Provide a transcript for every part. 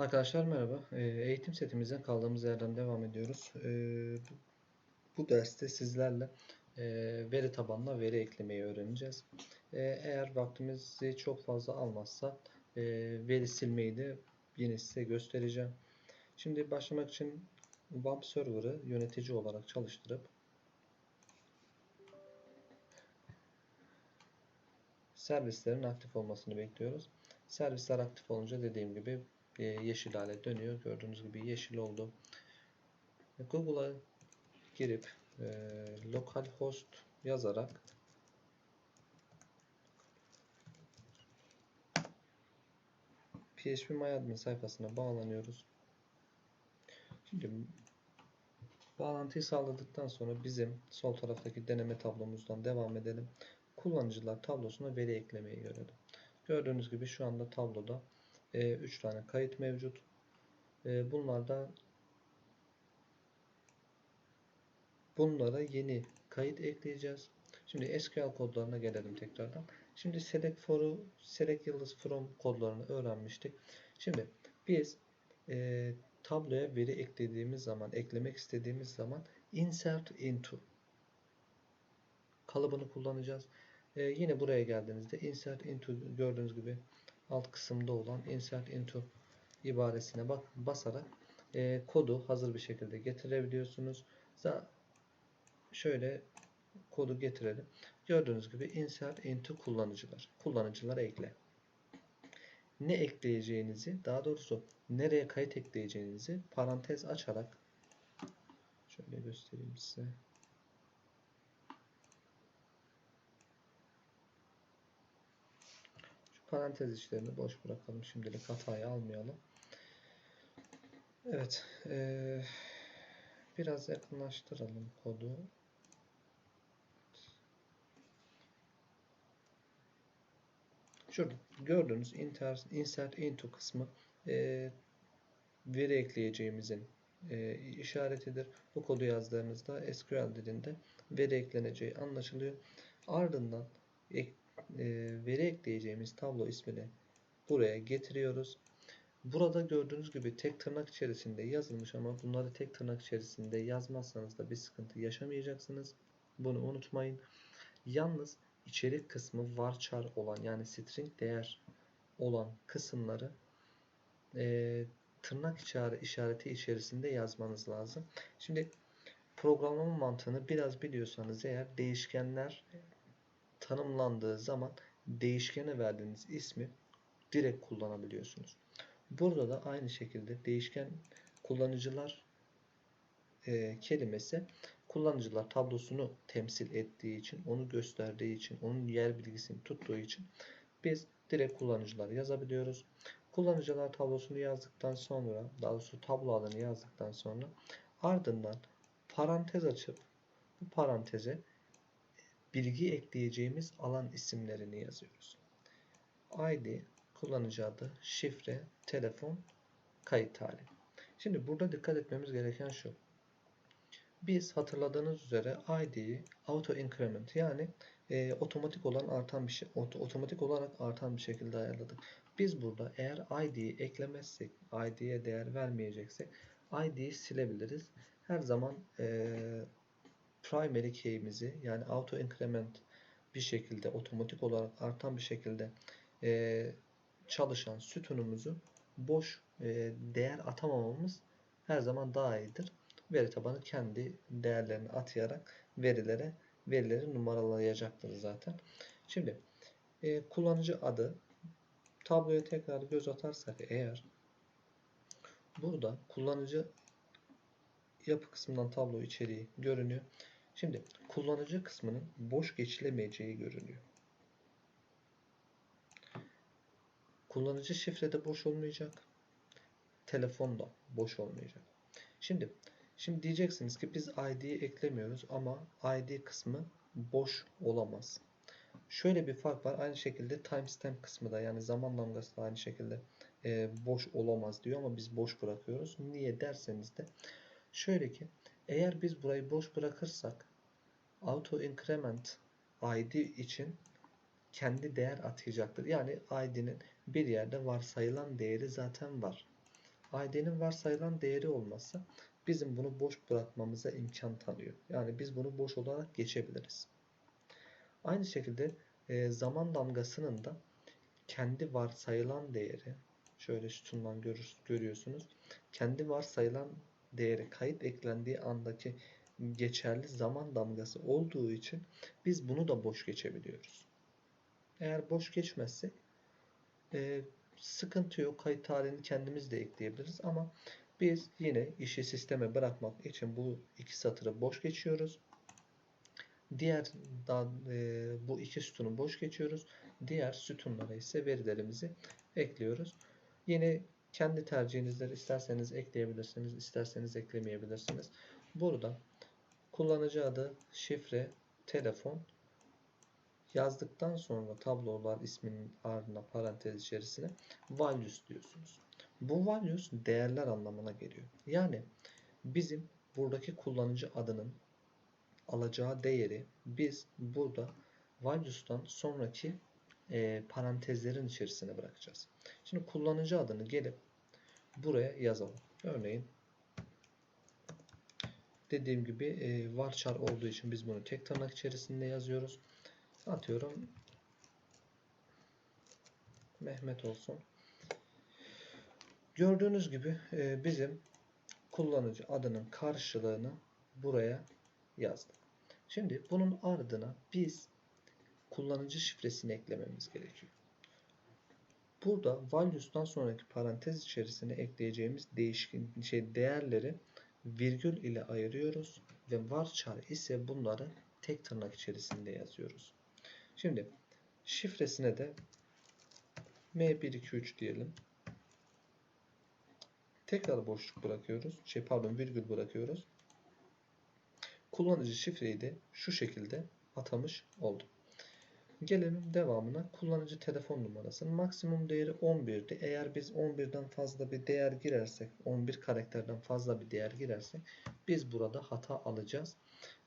Arkadaşlar merhaba. Ee, Eğitim setimizde kaldığımız yerden devam ediyoruz. Ee, bu- derste sizlerle e, veri tabanına veri eklemeyi öğreneceğiz. Ee, Eğer vaktimizi çok fazla almazsa e, veri silmeyi de yine size göstereceğim. Şimdi başlamak için web server'ı yönetici olarak çalıştırıp servislerin aktif olmasını bekliyoruz. Servisler aktif olunca dediğim gibi yeşil hale dönüyor. Gördüğünüz gibi yeşil oldu. Google'a girip e, localhost yazarak phpMyAdmin sayfasına bağlanıyoruz. Şimdi bağlantıyı sağladıktan sonra bizim sol taraftaki deneme tablomuzdan devam edelim. Kullanıcılar tablosuna veri eklemeyi görelim. Gördüğünüz gibi şu anda tabloda 3 tane kayıt mevcut. E, bunlardan bunlara yeni kayıt ekleyeceğiz. Şimdi SQL kodlarına gelelim tekrardan. Şimdi select for'u select yıldız from kodlarını öğrenmiştik. Şimdi biz e, tabloya veri eklediğimiz zaman, eklemek istediğimiz zaman insert into kalıbını kullanacağız. E, yine buraya geldiğinizde insert into gördüğünüz gibi alt kısımda olan insert into ibaresine bak basarak e, kodu hazır bir şekilde getirebiliyorsunuz. Za şöyle kodu getirelim. Gördüğünüz gibi insert into kullanıcılar. Kullanıcılara ekle. Ne ekleyeceğinizi, daha doğrusu nereye kayıt ekleyeceğinizi parantez açarak şöyle göstereyim size. Parantez içlerini boş bırakalım. Şimdilik hatayı almayalım. Evet. Ee, biraz yakınlaştıralım kodu. Şurada gördüğünüz insert into kısmı e, veri ekleyeceğimizin e, işaretidir. Bu kodu yazdığınızda SQL dilinde veri ekleneceği anlaşılıyor. Ardından ek, e, veri ekleyeceğimiz tablo ismini buraya getiriyoruz. Burada gördüğünüz gibi tek tırnak içerisinde yazılmış ama bunları tek tırnak içerisinde yazmazsanız da bir sıkıntı yaşamayacaksınız. Bunu unutmayın. Yalnız içerik kısmı varchar olan yani string değer olan kısımları e, tırnak işareti içerisinde yazmanız lazım. Şimdi programlama mantığını biraz biliyorsanız eğer değişkenler tanımlandığı zaman değişkene verdiğiniz ismi direkt kullanabiliyorsunuz. Burada da aynı şekilde değişken kullanıcılar e, kelimesi kullanıcılar tablosunu temsil ettiği için, onu gösterdiği için, onun yer bilgisini tuttuğu için biz direkt kullanıcılar yazabiliyoruz. Kullanıcılar tablosunu yazdıktan sonra, daha doğrusu tablo adını yazdıktan sonra ardından parantez açıp bu paranteze bilgi ekleyeceğimiz alan isimlerini yazıyoruz. ID, kullanıcı adı, şifre, telefon, kayıt tarihi. Şimdi burada dikkat etmemiz gereken şu. Biz hatırladığınız üzere ID'yi auto increment yani e, otomatik olan artan bir şey otomatik olarak artan bir şekilde ayarladık. Biz burada eğer ID'yi eklemezsek, ID'ye değer vermeyeceksek ID'yi silebiliriz. Her zaman e, primary key'imizi yani auto increment bir şekilde otomatik olarak artan bir şekilde e, çalışan sütunumuzu boş e, değer atamamamız her zaman daha iyidir. Veri tabanı kendi değerlerini atayarak verilere verileri numaralayacaktır zaten. Şimdi e, kullanıcı adı tabloya tekrar göz atarsak eğer burada kullanıcı yapı kısmından tablo içeriği görünüyor. Şimdi kullanıcı kısmının boş geçilemeyeceği görünüyor. Kullanıcı şifrede boş olmayacak. Telefon da boş olmayacak. Şimdi şimdi diyeceksiniz ki biz ID'yi eklemiyoruz ama ID kısmı boş olamaz. Şöyle bir fark var. Aynı şekilde timestamp kısmı da yani zaman damgası da aynı şekilde e, boş olamaz diyor ama biz boş bırakıyoruz. Niye derseniz de şöyle ki eğer biz burayı boş bırakırsak auto increment id için kendi değer atayacaktır. Yani id'nin bir yerde varsayılan değeri zaten var. ID'nin varsayılan değeri olması bizim bunu boş bırakmamıza imkan tanıyor. Yani biz bunu boş olarak geçebiliriz. Aynı şekilde e, zaman damgasının da kendi varsayılan değeri şöyle sütundan görür, görüyorsunuz. Kendi varsayılan değeri kayıt eklendiği andaki geçerli zaman damgası olduğu için biz bunu da boş geçebiliyoruz. Eğer boş geçmezsek e, sıkıntı yok. Kayıt tarihini kendimiz de ekleyebiliriz ama biz yine işi sisteme bırakmak için bu iki satırı boş geçiyoruz. Diğer da, e, bu iki sütunu boş geçiyoruz. Diğer sütunlara ise verilerimizi ekliyoruz. Yine kendi tercihinizleri isterseniz ekleyebilirsiniz, isterseniz eklemeyebilirsiniz. Burada kullanıcı adı, şifre, telefon yazdıktan sonra tablolar isminin ardına parantez içerisine values diyorsunuz. Bu values değerler anlamına geliyor. Yani bizim buradaki kullanıcı adının alacağı değeri biz burada values'tan sonraki e, parantezlerin içerisine bırakacağız. Şimdi kullanıcı adını gelip buraya yazalım. Örneğin dediğim gibi e, varchar olduğu için biz bunu tek tırnak içerisinde yazıyoruz. Atıyorum Mehmet olsun. Gördüğünüz gibi e, bizim kullanıcı adının karşılığını buraya yazdık. Şimdi bunun ardına biz kullanıcı şifresini eklememiz gerekiyor. Burada values'tan sonraki parantez içerisine ekleyeceğimiz değişken şey değerleri virgül ile ayırıyoruz ve varchar ise bunları tek tırnak içerisinde yazıyoruz. Şimdi şifresine de M123 diyelim. Tekrar boşluk bırakıyoruz. Şey pardon virgül bırakıyoruz. Kullanıcı şifreyi de şu şekilde atamış oldum. Gelelim devamına. Kullanıcı telefon numarasının maksimum değeri 11'di. Eğer biz 11'den fazla bir değer girersek, 11 karakterden fazla bir değer girersek biz burada hata alacağız.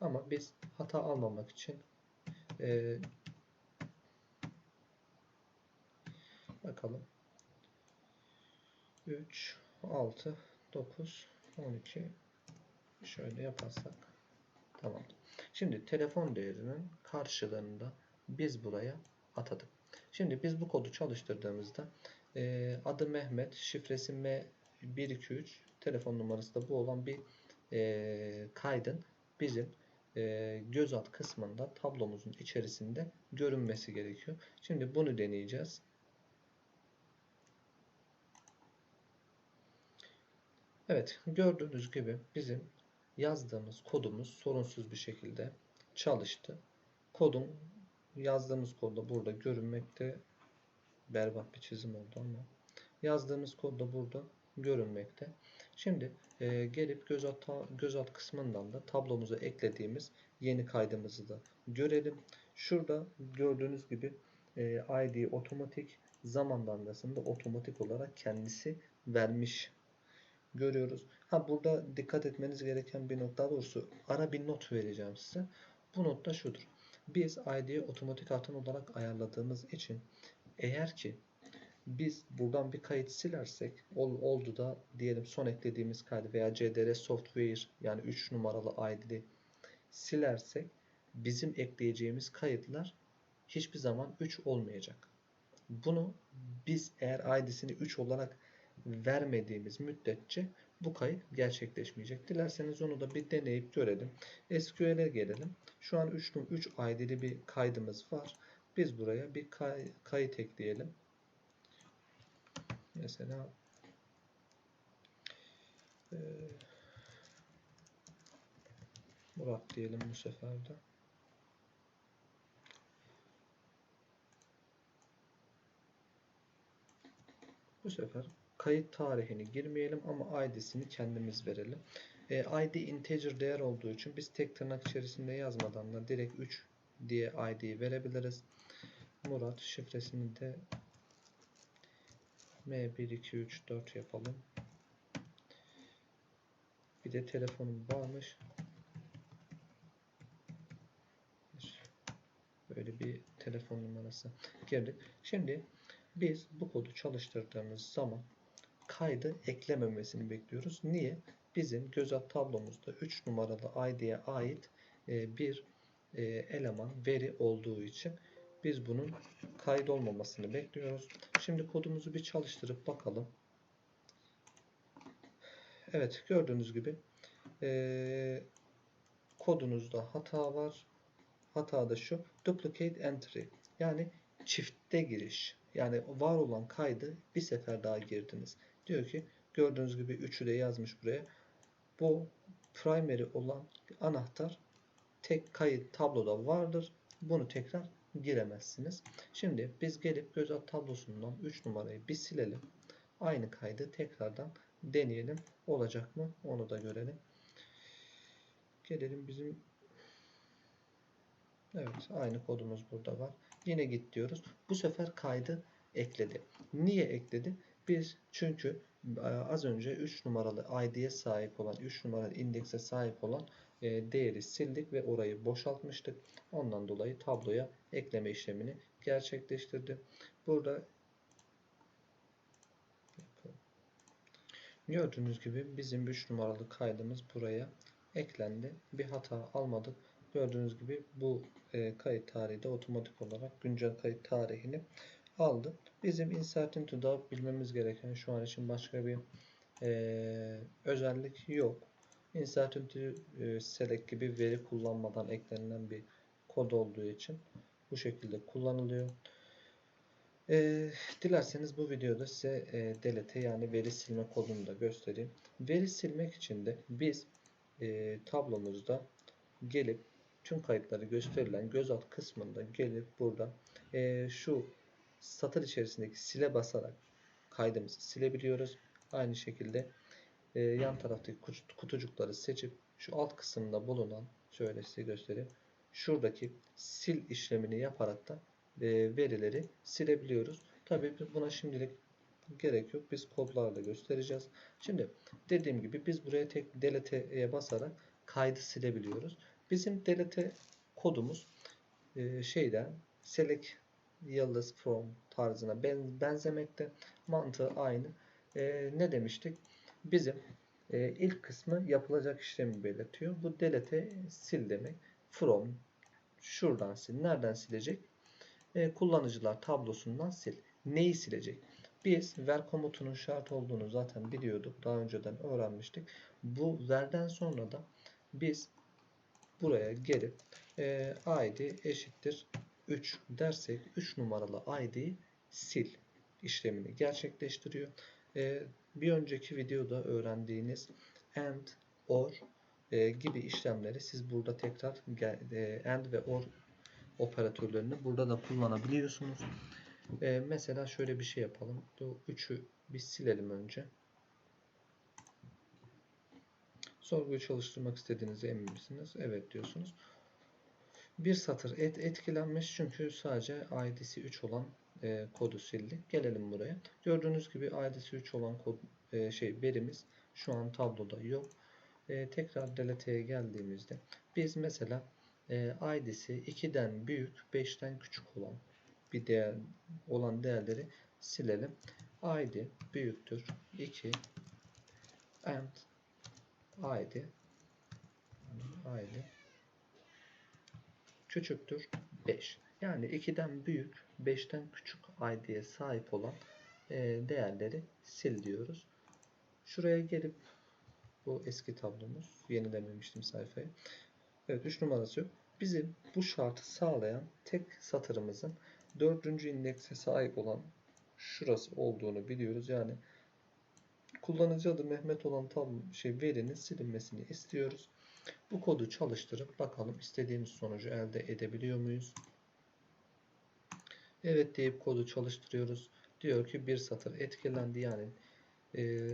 Ama biz hata almamak için e, bakalım 3, 6, 9, 12 şöyle yaparsak tamam. Şimdi telefon değerinin karşılığında biz buraya atadık. Şimdi biz bu kodu çalıştırdığımızda e, adı Mehmet, şifresi M123, telefon numarası da bu olan bir e, kaydın bizim e, göz alt kısmında tablomuzun içerisinde görünmesi gerekiyor. Şimdi bunu deneyeceğiz. Evet gördüğünüz gibi bizim yazdığımız kodumuz sorunsuz bir şekilde çalıştı. Kodun yazdığımız kodda burada görünmekte berbat bir çizim oldu ama yazdığımız kodda burada görünmekte. Şimdi e, gelip göz alt, göz alt kısmından da tablomuza eklediğimiz yeni kaydımızı da görelim. Şurada gördüğünüz gibi e, ID otomatik zaman damgasında otomatik olarak kendisi vermiş görüyoruz. Ha burada dikkat etmeniz gereken bir nokta doğrusu ara bir not vereceğim size. Bu not da şudur. Biz ID'yi otomatik artan olarak ayarladığımız için eğer ki biz buradan bir kayıt silersek ol, oldu da diyelim son eklediğimiz kaydı veya CDR software yani 3 numaralı ID'li silersek bizim ekleyeceğimiz kayıtlar hiçbir zaman 3 olmayacak. Bunu biz eğer ID'sini 3 olarak vermediğimiz müddetçe bu kayıt gerçekleşmeyecek. Dilerseniz onu da bir deneyip görelim. SQL'e gelelim. Şu an 3, 3 ID'li bir kaydımız var. Biz buraya bir kay, kayıt ekleyelim. Mesela e, Murat diyelim bu sefer de. Bu sefer kayıt tarihini girmeyelim ama ID'sini kendimiz verelim. E, ID integer değer olduğu için biz tek tırnak içerisinde yazmadan da direkt 3 diye ID'yi verebiliriz. Murat şifresini de M1234 yapalım. Bir de telefonum varmış. Böyle bir telefon numarası girdik. Şimdi biz bu kodu çalıştırdığımız zaman kaydı eklememesini bekliyoruz. Niye? Bizim göz at tablomuzda 3 numaralı ID'ye ait e, bir e, eleman veri olduğu için biz bunun kaydolmamasını bekliyoruz. Şimdi kodumuzu bir çalıştırıp bakalım. Evet gördüğünüz gibi e, kodunuzda hata var. Hata da şu duplicate entry yani çifte giriş. Yani var olan kaydı bir sefer daha girdiniz. Diyor ki gördüğünüz gibi 3'ü de yazmış buraya. Bu primary olan anahtar tek kayıt tabloda vardır. Bunu tekrar giremezsiniz. Şimdi biz gelip göz at tablosundan 3 numarayı bir silelim. Aynı kaydı tekrardan deneyelim. Olacak mı? Onu da görelim. Gelelim bizim Evet aynı kodumuz burada var. Yine git diyoruz. Bu sefer kaydı ekledi. Niye ekledi? Biz çünkü e, az önce 3 numaralı ID'ye sahip olan 3 numaralı indekse sahip olan e, değeri sildik ve orayı boşaltmıştık. Ondan dolayı tabloya ekleme işlemini gerçekleştirdi. Burada gördüğünüz gibi bizim 3 numaralı kaydımız buraya eklendi. Bir hata almadık. Gördüğünüz gibi bu e, kayıt tarihi de otomatik olarak güncel kayıt tarihini aldı. Bizim insert into da bilmemiz gereken şu an için başka bir e, özellik yok. Insert into e, select gibi veri kullanmadan eklenilen bir kod olduğu için bu şekilde kullanılıyor. E, dilerseniz bu videoda size e, delete yani veri silme kodunu da göstereyim. Veri silmek için de biz e, tablomuzda gelip tüm kayıtları gösterilen göz alt kısmında gelip burada e, şu satır içerisindeki sile basarak kaydımızı silebiliyoruz. Aynı şekilde e, yan taraftaki kutucukları seçip şu alt kısımda bulunan şöyle size göstereyim. Şuradaki sil işlemini yaparak da e, verileri silebiliyoruz. Tabii buna şimdilik gerek yok. Biz kodlarla göstereceğiz. Şimdi dediğim gibi biz buraya tek delete'ye basarak kaydı silebiliyoruz. Bizim delete kodumuz e, şeyden select yıldız from tarzına ben, benzemekte. Mantığı aynı. E, ne demiştik? Bizim e, ilk kısmı yapılacak işlemi belirtiyor. Bu delete sil demek. From şuradan sil. Nereden silecek? E, kullanıcılar tablosundan sil. Neyi silecek? Biz ver komutunun şart olduğunu zaten biliyorduk. Daha önceden öğrenmiştik. Bu verden sonra da biz buraya gelip e, id eşittir 3 dersek 3 numaralı id'yi sil işlemini gerçekleştiriyor. E, bir önceki videoda öğrendiğiniz and, or e, gibi işlemleri siz burada tekrar e, and ve or operatörlerini burada da kullanabiliyorsunuz. E, mesela şöyle bir şey yapalım. Bu 3'ü bir silelim önce. Sorguyu çalıştırmak istediğinize emin misiniz? Evet diyorsunuz. Bir satır et etkilenmiş çünkü sadece ID'si 3 olan e, kodu sildik. Gelelim buraya. Gördüğünüz gibi ID'si 3 olan kod e, şey verimiz şu an tabloda yok. E, tekrar delete'ye geldiğimizde biz mesela e, ID'si 2'den büyük 5'ten küçük olan bir değer olan değerleri silelim. ID büyüktür 2 and id id küçüktür 5. Yani 2'den büyük 5'ten küçük id'ye sahip olan e, değerleri sil diyoruz. Şuraya gelip bu eski tablomuz yenilememiştim sayfayı. Evet 3 numarası yok. Bizim bu şartı sağlayan tek satırımızın dördüncü indekse sahip olan şurası olduğunu biliyoruz. Yani kullanıcı adı Mehmet olan tam şey verinin silinmesini istiyoruz. Bu kodu çalıştırıp bakalım istediğimiz sonucu elde edebiliyor muyuz? Evet deyip kodu çalıştırıyoruz. Diyor ki bir satır etkilendi yani e,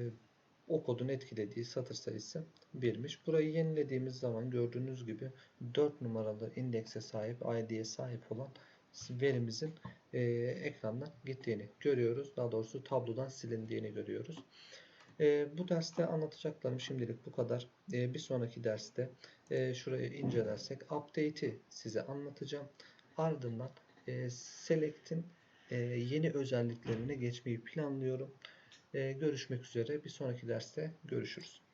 o kodun etkilediği satır sayısı 1'miş. Burayı yenilediğimiz zaman gördüğünüz gibi 4 numaralı indekse sahip ID'ye sahip olan verimizin e, ekrandan gittiğini görüyoruz. Daha doğrusu tablodan silindiğini görüyoruz. E, bu derste anlatacaklarım şimdilik bu kadar. E, bir sonraki derste e, şurayı incelersek update'i size anlatacağım. Ardından e, select'in e, yeni özelliklerine geçmeyi planlıyorum. E, görüşmek üzere. Bir sonraki derste görüşürüz.